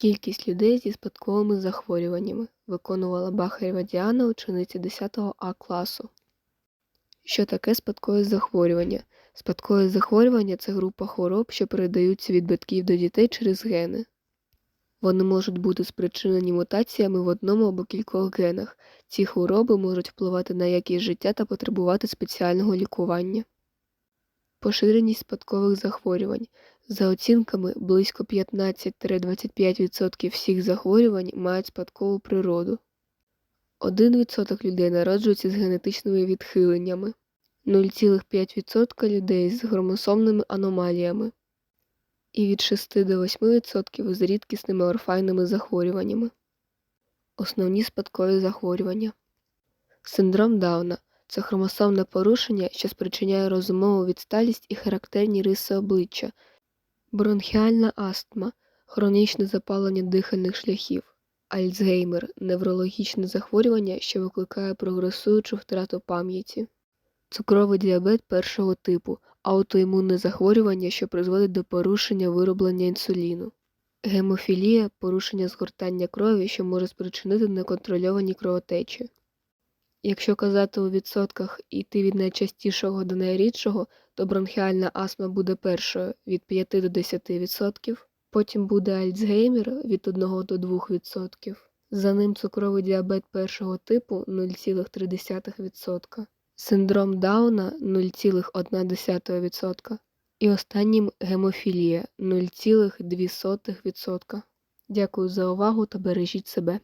Кількість людей зі спадковими захворюваннями виконувала Бахарєва Діана, учениця 10 А класу. Що таке спадкові захворювання? Спадкові захворювання це група хвороб, що передаються від батьків до дітей через гени. Вони можуть бути спричинені мутаціями в одному або кількох генах. Ці хвороби можуть впливати на якість життя та потребувати спеціального лікування. Поширеність спадкових захворювань. За оцінками, близько 15-25% всіх захворювань мають спадкову природу. 1% людей народжуються з генетичними відхиленнями, 0,5% людей з хромосомними аномаліями і від 6 до 8% з рідкісними орфайними захворюваннями. Основні спадкові захворювання. Синдром Дауна це хромосомне порушення, що спричиняє розумову відсталість і характерні риси обличчя, бронхіальна астма, хронічне запалення дихальних шляхів, Альцгеймер неврологічне захворювання, що викликає прогресуючу втрату пам'яті, цукровий діабет першого типу, аутоімунне захворювання, що призводить до порушення вироблення інсуліну, гемофілія порушення згортання крові, що може спричинити неконтрольовані кровотечі. Якщо казати у відсотках йти від найчастішого до найрідшого, то бронхіальна астма буде першою від 5 до 10%, потім буде Альцгеймер від 1 до 2%, за ним цукровий діабет першого типу 0,3%, синдром Дауна 0,1% і останнім гемофілія 0,2%. Дякую за увагу та бережіть себе.